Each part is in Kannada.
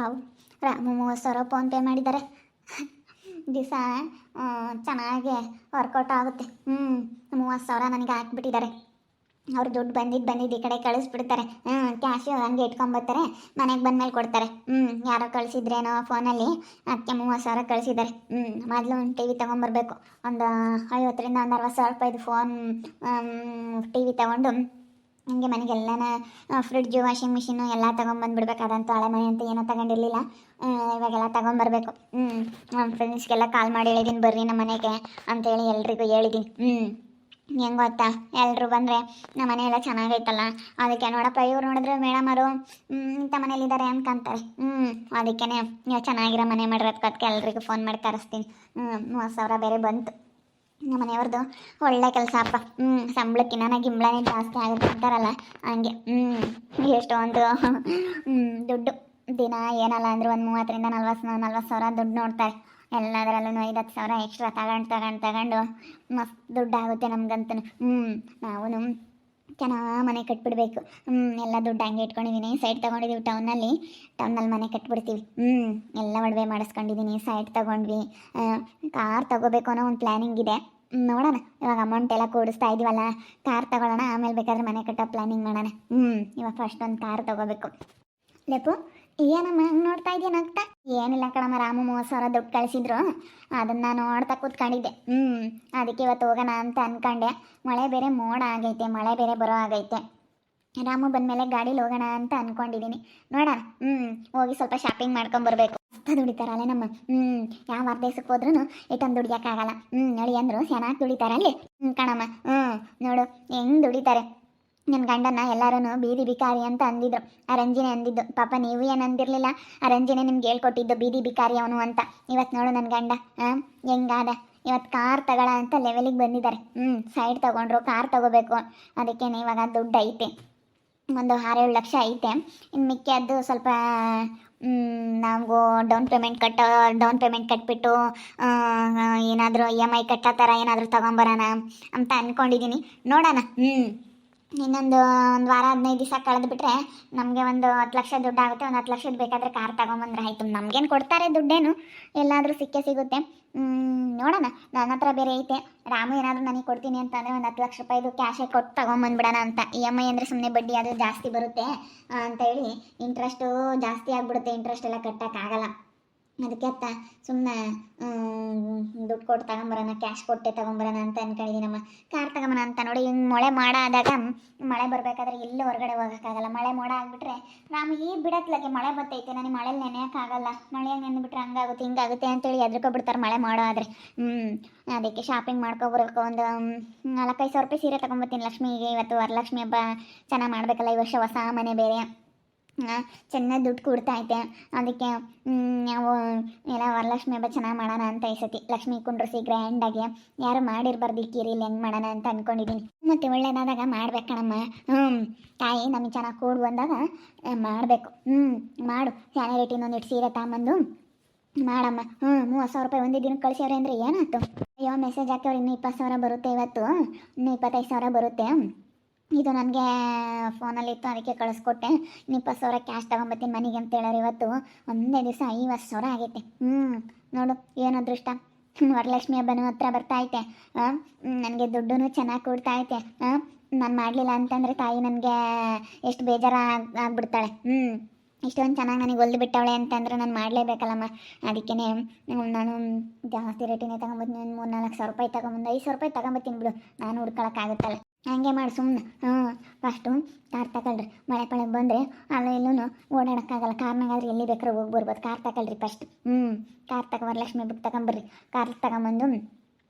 ವಾವ್. ರಾಮ ಮೂವತ್ತು ಸಾವಿರ ಫೋನ್ಪೇ ಮಾಡಿದ್ದಾರೆ. ದಿವಸ ಚೆನ್ನಾಗಿ ವರ್ಕೌಟ್ ಆಗುತ್ತೆ. ಹ್ಞೂ ಮೂವತ್ತು ಸಾವಿರ ನನಗೆ ಹಾಕ್ಬಿಟ್ಟಿದ್ದಾರೆ. ಅವ್ರು ದುಡ್ಡು ಬಂದಿದ್ದು ಬಂದಿದ್ದು ಈ ಕಡೆ ಕಳಿಸ್ಬಿಡ್ತಾರೆ. ಹ್ಞೂ ಕ್ಯಾಶು ಹಂಗೆ ಇಟ್ಕೊಂಬರ್ತಾರೆ ಮನೆಗೆ ಬಂದಮೇಲೆ ಕೊಡ್ತಾರೆ. ಹ್ಞೂ ಯಾರೋ ಕಳಿಸಿದ್ರೇನೋ ಫೋನಲ್ಲಿ, ಅದಕ್ಕೆ ಮೂವತ್ತು ಸಾವಿರ ಕಳಿಸಿದ್ದಾರೆ. ಹ್ಞೂ ಮೊದಲು ಒಂದು ಟಿ ವಿ ತೊಗೊಂಬರ್ಬೇಕು. ಒಂದು ಐವತ್ತರಿಂದ ಒಂದು ಅರವತ್ತು ಸಾವಿರ ರೂಪಾಯಿದು ಫೋನ್ ಟಿ ವಿ ತೊಗೊಂಡು ಹಂಗೆ ಮನೆಗೆಲ್ಲನ ಫ್ರಿಡ್ಜು ವಾಷಿಂಗ್ ಮಿಷಿನು ಎಲ್ಲ ತೊಗೊಂಬಂದ್ಬಿಡ್ಬೇಕು ಅದಂತೂ ಹಳೆ ಮನೆ ಅಂತ ಏನೋ ತಗೊಂಡಿರಲಿಲ್ಲ. ಇವಾಗೆಲ್ಲ ತೊಗೊಂಬರ್ಬೇಕು. ಹ್ಞೂ ನಮ್ಮ ಫ್ರೆಂಡ್ಸ್ಗೆಲ್ಲ ಕಾಲ್ ಮಾಡಿ ಹೇಳಿದ್ದೀನಿ ಬರ್ರಿ ನಮ್ಮ ಮನೆಗೆ ಅಂತೇಳಿ ಎಲ್ರಿಗೂ ಹೇಳಿದ್ದೀನಿ ಹ್ಞೂ ಹೆಂಗೆ ಗೊತ್ತಾ? ಎಲ್ಲರೂ ಬಂದರೆ ನಮ್ಮ ಮನೆ ಎಲ್ಲ ಚೆನ್ನಾಗೈತಲ್ಲ? ಅದಕ್ಕೆ ನೋಡಪ್ಪ, ಇವ್ರು ನೋಡಿದ್ರೆ ಮೇಡಮ್ ಅವರು ಇಂಥ ಮನೇಲಿದ್ದಾರೆ ಅನ್ಕೊಂತಾರೆ ಹ್ಞೂ ಅದಕ್ಕೆ ನೀವು ಚೆನ್ನಾಗಿರೋ ಮನೆ ಮಾಡಿರೋದಕ್ಕೆ ಎಲ್ರಿಗೂ ಫೋನ್ ಮಾಡಿ ತರಿಸ್ತೀನಿ ಹ್ಞೂ ಮೂವತ್ತು ಸಾವಿರ ಬೇರೆ ಬಂತು. ನಮ್ಮ ಮನೆಯವ್ರದ್ದು ಒಳ್ಳೆ ಕೆಲಸ ಅಪ್ಪ. ಹ್ಞೂ ಸಂಬಳಕ್ಕಿನ್ನ ಗಿಂಬಳನೇ ಜಾಸ್ತಿ ಆಗುತ್ತೆ ಅಂತಾರಲ್ಲ, ಹಂಗೆ. ಹ್ಞೂ ಎಷ್ಟೊಂದು ದುಡ್ಡು. ದಿನ ಏನಲ್ಲ ಅಂದ್ರೆ ಒಂದು ಮೂವತ್ತರಿಂದ ನಲ್ವತ್ತು ನಲ್ವತ್ತು ಸಾವಿರ ದುಡ್ಡು ನೋಡ್ತಾರೆ. ಎಲ್ಲದರಲ್ಲೂ ಐದು, ಹತ್ತು ಸಾವಿರ ಎಕ್ಸ್ಟ್ರಾ ತಗೊಂಡು ತಗೊಂಡು ತಗೊಂಡು ಮಸ್ತ್ ದುಡ್ಡು ಆಗುತ್ತೆ ನಮ್ಗಂತೂ. ಹ್ಞೂ ನಾವು ಚೆನ್ನಾಗಿ ಮನೆ ಕಟ್ಬಿಡ್ಬೇಕು. ಹ್ಞೂ ಎಲ್ಲ ದುಡ್ಡು ಹಂಗೆ ಇಟ್ಕೊಂಡಿದ್ದೀನಿ ಸೈಟ್ ತೊಗೊಂಡಿದ್ದೀವಿ ಟೌನಲ್ಲಿ ಟೌನಲ್ಲಿ ಮನೆ ಕಟ್ಬಿಡ್ತೀವಿ. ಹ್ಞೂ ಎಲ್ಲ ಒಡವೆ ಮಾಡಿಸ್ಕೊಂಡಿದ್ದೀನಿ ಸೈಟ್ ತೊಗೊಂಡ್ವಿ. ಕಾರ್ ತೊಗೋಬೇಕು ಅನ್ನೋ ಒಂದು ಪ್ಲ್ಯಾನಿಂಗ್ ಇದೆ. ನೋಡೋಣ. ಇವಾಗ ಅಮೌಂಟ್ ಎಲ್ಲ ಕೂಡಿಸ್ತಾ ಇದೀವಲ್ಲ ಕಾರ್ ತಗೊಳ್ಳೋಣ, ಆಮೇಲೆ ಬೇಕಾದ್ರೆ ಮನೆ ಕಟ್ಟೋ ಪ್ಲಾನಿಂಗ್ ಮಾಡೋಣ. ಹ್ಞೂ ಇವಾಗ ಫಸ್ಟ್ ಒಂದು ಕಾರ್ ತಗೋಬೇಕು. ಲೆಪು, ಏನಮ್ಮ, ಹಂಗ್ ನೋಡ್ತಾ ಇದೆಯಾ ನಗ್ತಾ? ಏನಿಲ್ಲ ಕಣಮ್ಮ, ರಾಮು ಮೂವತ್ತು ಸಾವಿರ ದುಡ್ಡು ಕಳಿಸಿದ್ರು. ಅದನ್ನು ನೋಡ್ತಾ ಕೂತ್ಕೊಂಡಿದ್ದೆ. ಹ್ಞೂ ಅದಕ್ಕೆ ಇವತ್ತು ಹೋಗೋಣ ಅಂತ ಅನ್ಕೊಂಡೆ. ಮಳೆ ಬೇರೆ ಮೋಡ ಆಗೈತೆ, ಮಳೆ ಬೇರೆ ಬರೋ ಆಗೈತೆ. ರಾಮು ಬಂದಮೇಲೆ ಗಾಡೀಲಿ ಹೋಗೋಣ ಅಂತ ಅನ್ಕೊಂಡಿದ್ದೀನಿ ನೋಡೋಣ. ಹ್ಞೂ ಹೋಗಿ ಸ್ವಲ್ಪ ಶಾಪಿಂಗ್ ಮಾಡ್ಕೊಂಬರ್ಬೇಕು ಮಸ್ತ ದುಡಿತಾರಲ್ಲ ನಮ್ಮ ಹ್ಞೂ ಯಾವ ದೇಶಕ್ಕೆ ಹೋದ್ರೂ ಇಟ್ಟೊಂದು ದುಡಿಯೋಕ್ಕಾಗಲ್ಲ ಹ್ಞೂ ನಳಿ ಅಂದರು ಚೆನ್ನಾಗಿ ದುಡಿತಾರಲ್ಲಿ ಹ್ಞೂ ಕಣಮ್ಮ ಹ್ಞೂ ನೋಡು, ಹೆಂಗೆ ದುಡಿತಾರೆ. ನನ್ನ ಗಂಡನ ಎಲ್ಲರೂ ಬೀದಿ ಬಿಕಾರಿ ಅಂತ ಅಂದಿದ್ರು. ಆ ರಂಜಿನಿ ಅಂದಿದ್ದು. ಪಾಪ ನೀವು ಏನು ಅಂದಿರಲಿಲ್ಲ? ಆ ರಂಜಿನಿ ನಿಮ್ಗೆ ಹೇಳ್ಕೊಟ್ಟಿದ್ದು ಬೀದಿ ಬಿಕಾರಿ ಅವನು ಅಂತ. ಇವತ್ತು ನೋಡು ನನ್ನ ಗಂಡ ಹಾಂ ಹೆಂಗಾದ? ಇವತ್ತು ಕಾರ್ ತಗೊಳ ಅಂತ ಲೆವೆಲಿಗೆ ಬಂದಿದ್ದಾರೆ. ಹ್ಞೂ ಸೈಡ್ ತೊಗೊಂಡ್ರು, ಕಾರ್ ತೊಗೋಬೇಕು. ಅದಕ್ಕೆ ಇವಾಗ ದುಡ್ಡು ಐತೆ ಒಂದು ಆರೇಳು ಲಕ್ಷ ಐತೆ. ಇನ್ನು ಮಿಕ್ಕಿದ್ದು ಸ್ವಲ್ಪ ನಾವು ಡೌನ್ ಪೇಮೆಂಟ್ ಕಟ್ಟ ಡೌನ್ ಪೇಮೆಂಟ್ ಕಟ್ಬಿಟ್ಟು ಏನಾದರೂ ಇ ಎಂ ಐ ಕಟ್ಟೋ ಥರ ಏನಾದರೂ ತೊಗೊಂಬರೋಣ ಅಂತ ಅಂದ್ಕೊಂಡಿದ್ದೀನಿ ನೋಡೋಣ. ಹ್ಞೂ ಇನ್ನೊಂದು ಒಂದು ವಾರ, ಹದಿನೈದು ದಿವಸ ಕಳೆದು ಬಿಟ್ರೆ ನಮಗೆ ಒಂದು ಹತ್ತು ಲಕ್ಷ ದುಡ್ಡು ಆಗುತ್ತೆ, ಒಂದು ಹತ್ತು ಲಕ್ಷದ ಬೇಕಾದರೆ ಕಾರ್ ತಗೊಂಬಂದ್ರೆ ಆಯಿತು. ನಮಗೇನು ಕೊಡ್ತಾರೆ ದುಡ್ಡೇನು? ಎಲ್ಲಾದರೂ ಸಿಕ್ಕೇ ಸಿಗುತ್ತೆ. ನೋಡೋಣ. ನನ್ನ ಹತ್ರ ಬೇರೆ ಐತೆ. ರಾಮು ಏನಾದರೂ ನನಗೆ ಕೊಡ್ತೀನಿ ಅಂತಂದರೆ ಒಂದು ಹತ್ತು ಲಕ್ಷ ರೂಪಾಯಿದು ಕ್ಯಾಶೇ ಕೊಟ್ಟು ತಗೊಂಬಂದ್ಬಿಡೋಣ ಅಂತ. ಇ ಎಂ ಐ ಅಂದರೆ ಸುಮ್ಮನೆ ಬಡ್ಡಿ ಅದು ಜಾಸ್ತಿ ಬರುತ್ತೆ ಅಂತ ಹೇಳಿ ಇಂಟ್ರೆಸ್ಟು ಜಾಸ್ತಿ ಆಗಿಬಿಡುತ್ತೆ ಇಂಟ್ರೆಸ್ಟ್ ಎಲ್ಲ ಕಟ್ಟೋಕ್ಕಾಗಲ್ಲ. ಅದಕ್ಕೆ ಅತ್ತ ಸುಮ್ಮನೆ ದುಡ್ಡು ಕೊಟ್ಟು ತಗೊಂಬರೋಣ ಕ್ಯಾಶ್ ಕೊಟ್ಟೆ ತಗೊಂಬರೋಣ ಅಂತ ಅನ್ಕೊಂಡಿದ್ದೀನಮ್ಮ. ಕಾರ್ ತಗೊಂಬರೋಣ ಅಂತ ನೋಡಿ, ಹಿಂಗೆ ಮಳೆ ಮಾಡ ಆದಾಗ ಮಳೆ ಬರಬೇಕಾದ್ರೆ ಎಲ್ಲೂ ಹೊರಗಡೆ ಹೋಗೋಕ್ಕಾಗಲ್ಲ. ಮಳೆ ಮೋಡ ಆಗಿಬಿಟ್ರೆ ರಾಮ ಈ ಬಿಡತ್ಲಕ್ಕೆ ಮಳೆ ಬರ್ತೈತೆ ನನಗೆ ಮಳೇಲಿ ನೆನೆಯೋಕ್ಕಾಗಲ್ಲ. ಮಳೆಯಾಗ ನೆನೆಬಿಟ್ರೆ ಹಂಗಾಗುತ್ತೆ, ಹಿಂಗಾಗುತ್ತೆ ಅಂತೇಳಿ ಎದ್ರಕೊಬಿಡ್ತಾರೆ ಮಳೆ ಮಾಡೋ ಆದರೆ. ಹ್ಞೂ ಅದಕ್ಕೆ ಶಾಪಿಂಗ್ ಮಾಡ್ಕೊಬರ್ಬೇಕು. ಒಂದು ನಾಲ್ಕೈದು ಸಾವಿರ ರೂಪಾಯಿ ಸೀರೆ ತೊಗೊಂಬರ್ತೀನಿ ಲಕ್ಷ್ಮಿಗೆ. ಇವತ್ತು ವರಲಕ್ಷ್ಮಿ ಹಬ್ಬ, ಚೆನ್ನಾಗಿ ಮಾಡಬೇಕಲ್ಲ, ಈ ವರ್ಷ ಹೊಸ ಮನೆ ಬೇರೆ. ಚೆನ್ನಾಗಿ ದುಡ್ಡು ಕೊಡ್ತಾ ಐತೆ ಅದಕ್ಕೆ ನಾವು ಎಲ್ಲ ವರಲಕ್ಷ್ಮಿ ಹಬ್ಬ ಚೆನ್ನಾಗಿ ಮಾಡೋಣ ಅಂತ ಈ ಸತಿ. ಲಕ್ಷ್ಮಿ ಕುಂಡ್ರಿಸಿ ಗ್ರ್ಯಾಂಡಾಗಿ ಯಾರು ಮಾಡಿರ್ಬಾರ್ದು ಈ ಇಲ್ಲಿ ಹೆಂಗೆ ಮಾಡೋಣ ಅಂತ ಅಂದ್ಕೊಂಡಿದ್ದೀನಿ ಮತ್ತು ಒಳ್ಳೇದಾದಾಗ ಮಾಡ್ಬೇಕಣಮ್ಮ ಹ್ಞೂ ತಾಯಿ ನಮಗೆ ಚೆನ್ನಾಗಿ ಕೂಡು ಬಂದಾಗ ಮಾಡಬೇಕು. ಹ್ಞೂ ಮಾಡು. ಸ್ಯಾನಿರೇಟಿನ ಇಟ್ಟು ಸೀರೆ ತಗೊಂಬಂದು, ಮಾಡಮ್ಮ. ಹ್ಞೂ ಮೂವತ್ತು ಸಾವಿರ ರೂಪಾಯಿ ಒಂದೇ ದಿನಕ್ಕೆ ಕಳಿಸ್ಯಾವ್ರೆ ಅಂದರೆ ಏನಾಯ್ತು? ಅಯ್ಯೋ ಮೆಸೇಜ್ ಹಾಕ್ಯವ್ರು, ಇನ್ನೂ ಇಪ್ಪತ್ತು ಸಾವಿರ ಬರುತ್ತೆ ಇವತ್ತು. ಇನ್ನೂ ಇಪ್ಪತ್ತೈದು ಸಾವಿರ ಬರುತ್ತೆ. ಇದು ನನಗೆ ಫೋನಲ್ಲಿತ್ತು ಅದಕ್ಕೆ ಕಳಿಸ್ಕೊಟ್ಟೆ. ಇನ್ನು ಇಪ್ಪತ್ತು ಸಾವಿರ ಕ್ಯಾಶ್ ತೊಗೊಂಬತ್ತೀನಿ ಮನೆಗೆ ಅಂತ ಹೇಳೋರು ಇವತ್ತು. ಒಂದೇ ದಿವಸ ಐವತ್ತು ಸಾವಿರ ಆಗೈತೆ. ಹ್ಞೂ ನೋಡು, ಏನು ಅದೃಷ್ಟ. ವರಲಕ್ಷ್ಮಿ ಹಬ್ಬನೂ ಹತ್ರ ಬರ್ತಾ ಐತೆ. ನನಗೆ ದುಡ್ಡು ಚೆನ್ನಾಗಿ ಕೊಡ್ತಾ ಐತೆ. ನಾನು ಮಾಡಲಿಲ್ಲ ಅಂತಂದರೆ ತಾಯಿ ನನಗೆ ಎಷ್ಟು ಬೇಜಾರು ಆಗ್ಬಿಡ್ತಾಳೆ ಹ್ಞೂ ಇಷ್ಟೊಂದು ಚೆನ್ನಾಗಿ ನನಗೆ ಒಲ್ದು ಬಿಟ್ಟವಳೆ ಅಂತಂದ್ರೆ ನಾನು ಮಾಡಲೇಬೇಕಲ್ಲಮ್ಮ. ಅದಕ್ಕೆ ನಾನು ಜಾಸ್ತಿ ರೇಟಿನೇ ತಗೊಂಬತ್ತೀನಿ. ಒಂದು ಮೂರು ನಾಲ್ಕು ಸಾವಿರ ರೂಪಾಯಿ ತಗೊಂಬಂದು, ಐದು ಸಾವಿರ ರೂಪಾಯಿ ತಗೊಂಬತ್ತೀನಿ ಬಿಡು. ನಾನು ಹುಡ್ಕೊಳಕ್ಕಾಗುತ್ತಲ್ಲ. ಹಂಗೆ ಮಾಡಿ ಸುಮ್ಮನೆ ಹ್ಞೂ ಫಸ್ಟು ಕಾರ್ ತಗೊಳ್ರಿ. ಮಳೆ ಪಳೆ ಬಂದರೆ ಅಲ್ಲೂ ಇಲ್ಲೂ ಓಡಾಡೋಕ್ಕಾಗಲ್ಲ. ಕಾರ್ನಾಗಾದ್ರೆ ಎಲ್ಲಿ ಬೇಕಾದ್ರೂ ಹೋಗಿ ಬರ್ಬೋದು ಕಾರ್ ತಗೊಳ್ರಿ ಫಸ್ಟ್ ಹ್ಞೂ ಕಾರ್ ತಗೊ ವರಲಕ್ಷ್ಮಿ ಬಿಟ್ಟು ತಗೊಂಬರ್ರಿ ಕಾರ್ ತಗೊಂಬಂದು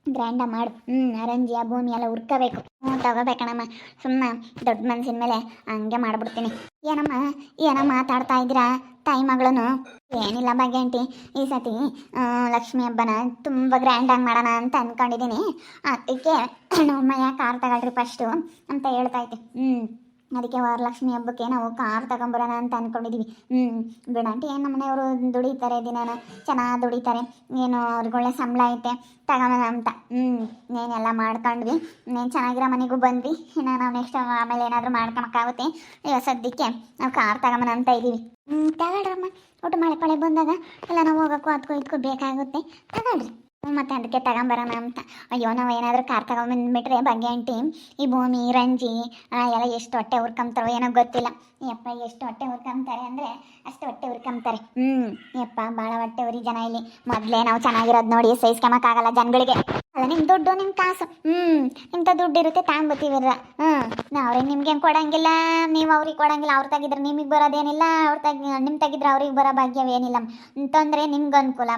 ಗ್ರ್ಯಾಂಡ ಮಾಡು. ಹ್ಞೂ ಅರಂಜಿ ಆ ಭೂಮಿ ಎಲ್ಲ ಹುರ್ಕೋಬೇಕು. ಹ್ಞೂ ತಗೋಬೇಕಣ್ಣಮ್ಮ ಸುಮ್ಮನೆ ದೊಡ್ಡ ಮನ್ಸಿನ ಮೇಲೆ ಹಂಗೆ ಮಾಡ್ಬಿಡ್ತೀನಿ. ಏನಮ್ಮ, ಏನೋ ಮಾತಾಡ್ತಾ ಇದ್ದೀರಾ? ತಾಯಿ ಮಗಳನು? ಏನಿಲ್ಲ ಭಾಗ್ಯಂಟಿ ಈ ಸತಿ ಲಕ್ಷ್ಮಿ ಹಬ್ಬನ ತುಂಬ ಗ್ರ್ಯಾಂಡಾಗಿ ಮಾಡೋಣ ಅಂತ ಅಂದ್ಕೊಂಡಿದ್ದೀನಿ ಅದಕ್ಕೆ ನಮ್ಮಯ್ಯ ಕಾರ್ ತಗೊಳ್ರಿ ಫಸ್ಟು ಅಂತ ಹೇಳ್ತಾ ಇದ್ದೆ. ಹ್ಞೂ ಅದಕ್ಕೆ ವರಲಕ್ಷ್ಮಿ ಹಬ್ಬಕ್ಕೆ ನಾವು ಕಾರ್ ತಗೊಂಬರೋಣ ಅಂತ ಅಂದ್ಕೊಂಡಿದ್ದೀವಿ ಹ್ಞೂ ಬಿಡಂಟಿ ಏನು ನಮ್ಮ ಮನೆಯವರು ದುಡಿತಾರೆ ದಿನಾನ? ಚೆನ್ನಾಗಿ ದುಡಿತಾರೆ. ಏನು ಅವ್ರಿಗೆ ಒಳ್ಳೆ ಸಂಬಳ ಐತೆ ತಗೋಣ ಅಂತ. ಹ್ಞೂ ಏನೆಲ್ಲ ಮಾಡ್ಕೊಂಡ್ವಿ. ಇನ್ನೇನು ಚೆನ್ನಾಗಿರೋ ಮನೆಗೂ ಬಂದ್ವಿ. ಇನ್ನು ನಾವು ನೆಕ್ಸ್ಟ್ ಆಮೇಲೆ ಏನಾದರೂ ಮಾಡ್ಕೊಳಕ್ಕಾಗುತ್ತೆ. ಇವಾಗ ಸದ್ಯಕ್ಕೆ ನಾವು ಕಾರ್ ತಗೊಂಬನ ಅಂತ ಇದ್ದೀವಿ ಹ್ಞೂ ತಗೊಳ್ರಮ್ಮ ಒಟ್ಟು ಮಳೆ ಪಳೆ ಬಂದಾಗ ಎಲ್ಲ ನಾವು ಹೋಗೋಕ್ಕೂ ಅದಕ್ಕೂ ಇದಕ್ಕೂ ಬೇಕಾಗುತ್ತೆ. ತಗೊಳ್ರಿ. ಮತ್ತೆ ಅದಕ್ಕೆ ತಗೊಂಬರೋಣ ಅಂತ. ಅಯ್ಯೋ, ನಾವು ಏನಾದರೂ ಕಾರ್ ತಗೊಂಬಂದ್ಬಿಟ್ರೆ ಬಗ್ಗೆ ಅಂಟಿ ಈ ಭೂಮಿ, ರಂಜಿ ಎಲ್ಲ ಎಷ್ಟು ಹೊಟ್ಟೆ ಹುರ್ಕೊಂತಾರೋ ಏನೋ ಗೊತ್ತಿಲ್ಲ. ಯಪ್ಪ, ಎಷ್ಟು ಹೊಟ್ಟೆ ಹುರ್ಕೊಂತಾರೆ ಅಂದರೆ ಅಷ್ಟು ಹೊಟ್ಟೆ ಹುರ್ಕೊಂತಾರೆ ಹ್ಞೂ ಯಪ್ಪ ಭಾಳ ಹೊಟ್ಟೆ ಉರಿ ಜನ ಇಲ್ಲಿ. ಮೊದಲೇ ನಾವು ಚೆನ್ನಾಗಿರೋದು ನೋಡಿ ಸಹಿಸ್ಕೊಳಕ್ಕಾಗಲ್ಲ ಜನಗಳಿಗೆ. ನಿಮ್ಮ ದುಡ್ಡು ನಿಮ್ಮ ಕಾಸು. ಹ್ಞೂ ಇಂಥ ದುಡ್ಡು ಇರುತ್ತೆ ತಗೊಂಬತ್ತೀವಿರ ಹ್ಞೂ ಅವ್ರಿಗೆ ನಿಮ್ಗೆ ಏನು ಕೊಡಂಗಿಲ್ಲ, ನೀವು ಅವ್ರಿಗೆ ಕೊಡಂಗಿಲ್ಲ, ಅವ್ರು ತೆಗಿದ್ರೆ ನಿಮಗೆ ಬರೋದೇನಿಲ್ಲ, ಅವ್ರು ತೆಗಿ ನಿಮ್ಮ ತೆಗಿದ್ರೆ ಅವ್ರಿಗೆ ಬರೋ ಭಾಗ್ಯವೇನಿಲ್ಲ. ತೊಂದರೆ ನಿಮ್ಗೆ ಅನುಕೂಲ.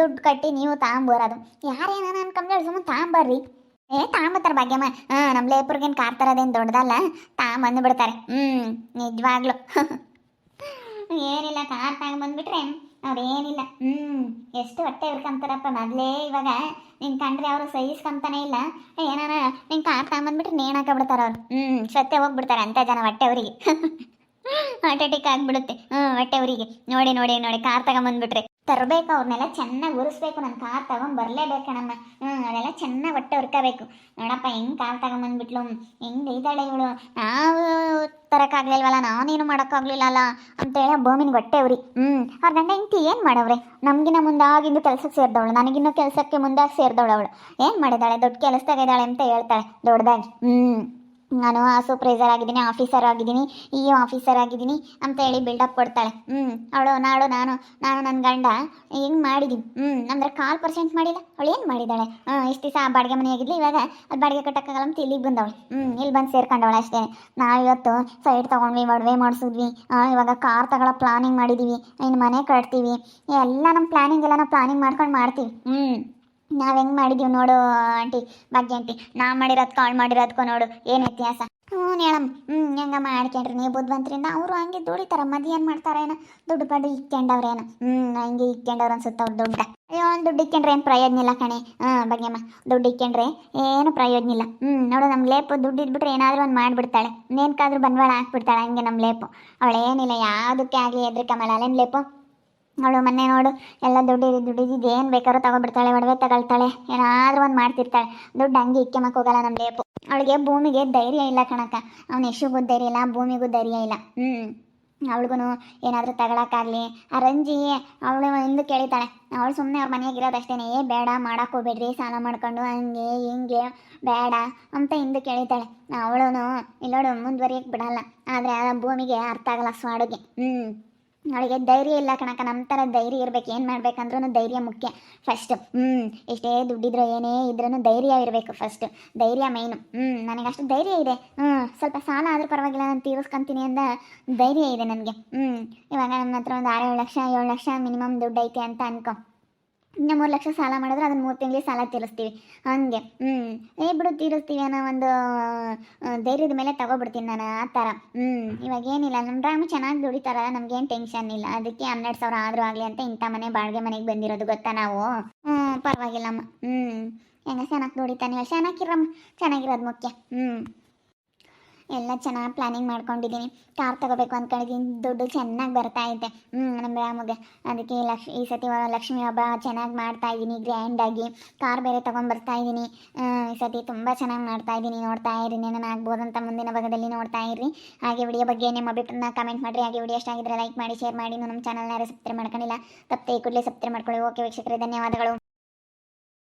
ದುಡ್ಡು ಕಟ್ಟಿ ನೀವು ತಗೊಂಬರೋದು ಯಾರೇನ ಅನ್ಕೊಂಡ್ರೆ ಸುಮ್ಮನೆ ತಗೊಂಬರ್ರಿ ಏ, ತಾಂಬತ್ತಾರೆ ಭಾಗ್ಯಮ್ಮ. ಹಾಂ ನಮ್ಮ ಲೇಪರ್ಗೇನು ಕಾರ್ ತರೋದೇನು ದೊಡ್ಡದಲ್ಲ ತಾಂಬಂದು ಬಿಡ್ತಾರೆ ಹ್ಞೂ ನಿಜವಾಗ್ಲು. ಏನಿಲ್ಲ, ಕಾರ್ ತಗೊಂಬಂದ್ಬಿಟ್ರೆ ಅವ್ರೇನಿಲ್ಲ ಹ್ಞೂ ಎಷ್ಟು ಹೊಟ್ಟೆ ಹಿಡ್ಕೊಂತಾರಪ್ಪ ಮೊದಲೇ ಇವಾಗ. ನಿನ್ ಕಂಡ್ರೆ ಅವರು ಸಹಿಸ್ಕೊಂತಾನೆ ಇಲ್ಲ. ಏನಾರ ನಿನ್ ಕಾರ್ ತಗೊಂಬಂದ್ಬಿಟ್ರೆ ನೇಣಾಕ ಬಿಡ್ತಾರ ಅವ್ರು. ಹ್ಞೂ ಸತ್ಯ ಹೋಗ್ಬಿಡ್ತಾರೆ ಅಂತ ಜನ ಹೊಟ್ಟೆ ಅವರಿಗೆ ಹಾರ್ಟ್ ಅಟ್ಯಾಕ್ ಆಗ್ಬಿಡುತ್ತೆ. ಹ್ಞೂ ಹೊಟ್ಟೆ ಅವರಿಗೆ ನೋಡಿ ನೋಡಿ ನೋಡಿ, ಕಾರ್ ತಗೊಂಬಂದ್ಬಿಟ್ರೆ. ತರಬೇಕು, ಅವ್ರನ್ನೆಲ್ಲ ಚೆನ್ನಾಗಿ ಉರಿಸ್ಬೇಕು, ನಾನು ಕಾರ್ ತಗೊಂಡು ಬರಲೇಬೇಕು ಕಣಮ್ಮ. ಹ್ಞೂ ಅದೆಲ್ಲ ಚೆನ್ನಾಗಿ ಹೊಟ್ಟೆ ಹುರ್ಕೋಬೇಕು ನೋಡಪ್ಪ, ಹೆಂಗ್ ಕಾರ್ ತಗೊಂಬಂದ್ಬಿಟ್ಲು ಹೆಂಗ್ ಇದ್ದಾಳೆ ಇವಳು. ನಾವು ತರಕ್ಕಾಗ್ಲಿಲ್ವಲ್ಲ ನಾನೇನು ಮಾಡೋಕ್ಕಾಗ್ಲಿಲ್ಲಲ್ಲ ಅಂತೇಳಿ ಭೂಮಿನ ಹೊಟ್ಟೆ ಉರಿ. ಹ್ಞೂ ಅವ್ರ ಗಂಡ ಹೆಂಡ್ತಿ ಏನು ಮಾಡವ್ರೆ? ನಮಗಿನ್ನ ಮುಂದಾಗಿಂದು ಕೆಲಸಕ್ಕೆ ಸೇರಿದವಳು, ನನಗಿನ್ನೂ ಕೆಲಸಕ್ಕೆ ಮುಂದಾಗಿ ಸೇರಿದವಳು ಅವಳು. ಏನು ಮಾಡಿದಾಳೆ? ದೊಡ್ಡ ಕೆಲಸದಾಗ ಇದ್ದಾಳೆ ಅಂತ ಹೇಳ್ತಾಳೆ ದೊಡ್ಡದಾಗಿ ಹ್ಞೂ ನಾನು ಆ ಸೂಪರ್ವೈಸರ್ ಆಗಿದ್ದೀನಿ ಆಫೀಸರ್ ಆಗಿದ್ದೀನಿ, ಈ ಆಫೀಸರ್ ಆಗಿದ್ದೀನಿ ಅಂತ ಹೇಳಿ ಬಿಲ್ಡಪ್ ಕೊಡ್ತಾಳೆ. ಹ್ಞೂ ಅವಳು, ನಾಳು, ನಾನು ನಾನು ನನ್ನ ಗಂಡ, ಹೆಂಗೆ ಮಾಡಿದ್ದೀನಿ ಹ್ಞೂ ಅಂದ್ರೆ ಕಾಲು ಪರ್ಸೆಂಟ್ ಮಾಡಿಲ್ಲ? ಅವಳು ಏನು ಮಾಡಿದ್ದಾಳೆ ಹ್ಞೂ ಇಷ್ಟು ದಿವಸ ಬಾಡಿಗೆ ಮನೆ ಆಗಿದ್ಲಿ ಇವಾಗ ಅದು ಬಾಡಿಗೆ ಕಟ್ಟಕ್ಕಾಗಲ್ಲ ಅಂತ ಇಲ್ಲಿಗೆ ಬಂದವಳು. ಹ್ಞೂ ಇಲ್ಲಿ ಬಂದು ಸೇರ್ಕೊಂಡವಳು ಅಷ್ಟೇ. ನಾವಿವತ್ತು ಸೈಡ್ ತೊಗೊಂಡ್ವಿ, ಒಡವೆ ಮಾಡಿಸಿದ್ವಿ ಇವಾಗ ಕಾರ್ ತಗೊಳ್ಳೋ ಪ್ಲಾನಿಂಗ್ ಮಾಡಿದ್ದೀವಿ ಇನ್ನು ಮನೆ ಕಟ್ತೀವಿ, ಎಲ್ಲ ನಮ್ಮ ಪ್ಲಾನಿಂಗ್ ಎಲ್ಲ ನಾವು ಪ್ಲಾನಿಂಗ್ ಮಾಡ್ಕೊಂಡು ಮಾಡ್ತೀವಿ. ಹ್ಞೂ ನಾವು ಹೆಂಗೆ ಮಾಡಿದೀವಿ ನೋಡು ಆಂಟಿ, ಭಾಗ್ಯ ಆಂಟಿ. ನಾ ಮಾಡಿರೋದು ಕಾಲ್ ಮಾಡಿರೋದಕ್ಕೂ ನೋಡು, ಏನು ವ್ಯತ್ಯಾಸ ಹ್ಞೂ ಹೇಳಮ್ಮ. ಹ್ಞೂ ಹೆಂಗ ಮಾಡ್ಕೊಂಡ್ರಿ. ನೀವು ಬುದ್ಧಿವಂತರಿಂದ ಅವರು ಹಂಗೆ ದುಡಿತಾರ. ಮದಿ ಏನು ಮಾಡ್ತಾರೇನ ದುಡ್ಡು ಪಡ್ಡು ಇಕ್ಕೊಂಡವ್ರೇನೋ ಹ್ಞೂ ಹಂಗೆ ಇಕ್ಕೊಂಡವ್ರು ಅನ್ಸುತ್ತೆ ಅವ್ರು ದುಡ್ಡ. ಅಯ್ಯೋ ಒಂದು ದುಡ್ಡು ಇಕ್ಕೊಂಡ್ರೆ ಏನು ಪ್ರಯೋಜನ ಇಲ್ಲ ಕಣೆ. ಹಾಂ ಭಾಗ್ಯಮ್ಮ. ದುಡ್ಡು ಇಕ್ಕೊಂಡ್ರೆ ಏನು ಪ್ರಯೋಜನ ಇಲ್ಲ. ಹ್ಞೂ ನೋಡು ನಮ್ಮ ಲೇಪು ದುಡ್ಡು ಇದ್ಬಿಟ್ರೆ ಏನಾದರೂ ಒಂದು ಮಾಡಿಬಿಡ್ತಾಳೆ. ನೇನ್ಕಾದ್ರೂ ಬಂಡವಾಳ ಹಾಕ್ಬಿಡ್ತಾಳೆ, ಹಂಗೆ ನಮ್ಮ ಲೇಪು. ಅವಳೇನಿಲ್ಲ, ಯಾವುದಕ್ಕೆ ಆಗಲಿ ಎದ್ರಿಕಮಲ್ಲ ಅಲ್ಲೇನು ಲೇಪು? ಅವಳು ಮೊನ್ನೆ ನೋಡು, ಎಲ್ಲ ದುಡ್ಡು ದುಡ್ಡಿದ್ದು ಏನು ಬೇಕಾದ್ರೂ ತಗೊಬಿಡ್ತಾಳೆ ಒಡವೆ ತಗೊಳ್ತಾಳೆ, ಏನಾದರೂ ಒಂದು ಮಾಡ್ತಿರ್ತಾಳೆ. ದುಡ್ಡು ಹಂಗೆ ಇಕ್ಕೆಮಕ್ಕೆ ಹೋಗಲ್ಲ ನಮ್ಮ ಲೇಪು ಅವಳಿಗೆ ಭೂಮಿಗೆ ಧೈರ್ಯ ಇಲ್ಲ ಕಣಕ್ಕ. ಅವ್ನ ಯಶುಗೂ ಧೈರ್ಯ ಇಲ್ಲ, ಭೂಮಿಗೂ ಧೈರ್ಯ ಇಲ್ಲ. ಹ್ಞೂ ಅವಳಿಗೂ ಏನಾದರೂ ತಗೊಳಕ್ಕಾಗಲಿ. ಆ ರಂಜಿ ಅವಳು ಎಂದು ಕೇಳಿತಾಳೆ ಅವಳು ಸುಮ್ಮನೆ ಅವ್ರ ಮನೆಯಾಗಿರೋದಷ್ಟೇ ಏ ಬೇಡ ಮಾಡಕ್ಕೆ ಹೋಗ್ಬೇಡ್ರಿ ಸಾಲ ಮಾಡ್ಕೊಂಡು, ಹಂಗೆ, ಹಿಂಗೆ, ಬೇಡ, ಅಂತ ಹಿಂದೆ ಕೇಳಿತಾಳೆ ಅವಳು ಇಲ್ಲೋಡು ಮುಂದುವರಿಯಕ್ಕೆ ಬಿಡಲ್ಲ, ಆದರೆ ಭೂಮಿಗೆ ಅರ್ಥ ಆಗಲ್ಲ, ಸ್ವಾಡುಗೆ. ಹ್ಞೂ ಅವಳಿಗೆ ಧೈರ್ಯ ಇಲ್ಲ ಕಣಕ್ಕ ನಮ್ಮ ಥರ ಧೈರ್ಯ ಇರಬೇಕು. ಏನು ಮಾಡ್ಬೇಕಂದ್ರೂ ಧೈರ್ಯ ಮುಖ್ಯ. ಫಸ್ಟ್ ಹ್ಞೂ ಎಷ್ಟೇ ದುಡ್ಡಿದ್ರು ಏನೇ ಇದ್ರೂ ಧೈರ್ಯ ಇರಬೇಕು ಫಸ್ಟ್ ಧೈರ್ಯ ಮೈನು ಹ್ಞೂ ನನಗೆ ಅಷ್ಟು ಧೈರ್ಯ ಇದೆ. ಹ್ಞೂ ಸ್ವಲ್ಪ ಸಾಲ ಆದರೂ ಪರವಾಗಿಲ್ಲ, ನಾನು ತೀರಿಸ್ಕೊಂತೀನಿ ಅಂತ ಧೈರ್ಯ ಇದೆ ನನಗೆ. ಹ್ಞೂ ಇವಾಗ ನನ್ನ ಹತ್ರ ಒಂದು ಆರೇಳು ಲಕ್ಷ, ಏಳು ಲಕ್ಷ ಮಿನಿಮಮ್ ದುಡ್ಡು ಐತೆ ಅಂತ ಅನ್ಕೊ. ಇನ್ನು ಮೂರು ಲಕ್ಷ ಸಾಲ ಮಾಡಿದ್ರೆ ಅದನ್ನು ಮೂರು ತಿಂಗಳಿಗೆ ಸಾಲ ತೀರಿಸ್ತೀವಿ. ಹಾಗೆ. ಹ್ಞೂ ಏ ಬಿಡು, ತೀರಿಸ್ತೀವಿ ಅನ್ನೋ ಒಂದು ಧೈರ್ಯದ ಮೇಲೆ ತಗೊಬಿಡ್ತೀನಿ ನಾನು, ಆ ಥರ. ಹ್ಞೂ ಇವಾಗ ಏನಿಲ್ಲ ನಮ್ಮ ಡ್ರಾಮ ಚೆನ್ನಾಗಿ ದುಡಿತಾರ, ನಮ್ಗೇನು ಟೆನ್ಷನ್ ಇಲ್ಲ. ಅದಕ್ಕೆ ಹನ್ನೆರಡು ಸಾವಿರ ಆದರೂ ಆಗಲಿ ಅಂತ ಇಂಥ ಮನೆ, ಬಾಡಿಗೆ ಮನೆಗೆ ಬಂದಿರೋದು, ಗೊತ್ತಾ ನಾವು? ಹ್ಞೂ ಪರವಾಗಿಲ್ಲಮ್ಮ. ಹ್ಞೂ ಹೆಂಗ ಚೆನ್ನಾಗಿ ದುಡಿತಾನೆ ಚೆನ್ನಾಗಿರಮ್ಮ ಚೆನ್ನಾಗಿರೋದು ಮುಖ್ಯ. ಹ್ಞೂ ಎಲ್ಲ ಚೆನ್ನಾಗಿ ಪ್ಲಾನಿಂಗ್ ಮಾಡ್ಕೊಂಡಿದ್ದೀನಿ ಕಾರ್ ತಗೋಬೇಕು ಅಂದ್ಕೊಂಡಿದ್ದೀನಿ ದುಡ್ಡು ಚೆನ್ನಾಗಿ ಬರ್ತಾ ಇದೆ ಹ್ಞೂ ನಮ್ಮ ರಾಮಗೆ. ಅದಕ್ಕೆ ಲಕ್ಷ್, ಈ ಸತಿ ಲಕ್ಷ್ಮಿ ಹಬ್ಬ ಚೆನ್ನಾಗಿ ಮಾಡ್ತಾ ಇದ್ದೀನಿ ಗ್ರ್ಯಾಂಡಾಗಿ ಕಾರ್ ಬೇರೆ ತೊಗೊಂಬರ್ತಾ ಇದ್ದೀನಿ ಈ ಸತಿ ತುಂಬ ಚೆನ್ನಾಗಿ ಮಾಡ್ತಾ ಇದ್ದೀನಿ ನೋಡ್ತಾ ಇರಿ. ಏನೇನು ಅಂತ ಮುಂದಿನ ಭಾಗದಲ್ಲಿ ನೋಡ್ತಾ ಇರಿ. ಹಾಗೆ ವಿಡಿಯೋ ಬಗ್ಗೆ ನಿಮ್ಮ ಅಭಿಪ್ರಾಯನ ಕಮೆಂಟ್ ಮಾಡಿರಿ. ಹಾಗೆ ವಿಡಿಯೋ ಇಷ್ಟ ಆಗಿದ್ರೆ ಲೈಕ್ ಮಾಡಿ ಶೇರ್ ಮಾಡಿ. ನಮ್ಮ ಚಾನಲ್ನ ಯಾರು ಸಬ್ಸ್ಕ್ರೈಬ್ ಮಾಡ್ಕೊಂಡಿಲ್ಲ, ತಪ್ಪದೆ ಕೂಡಲೇ ಸಬ್ಸ್ಕ್ರೈಬ್ ಮಾಡ್ಕೊಳ್ಳಿ. ಓಕೆ ವೀಕ್ಷಕರೇ, ಧನ್ಯವಾದಗಳು.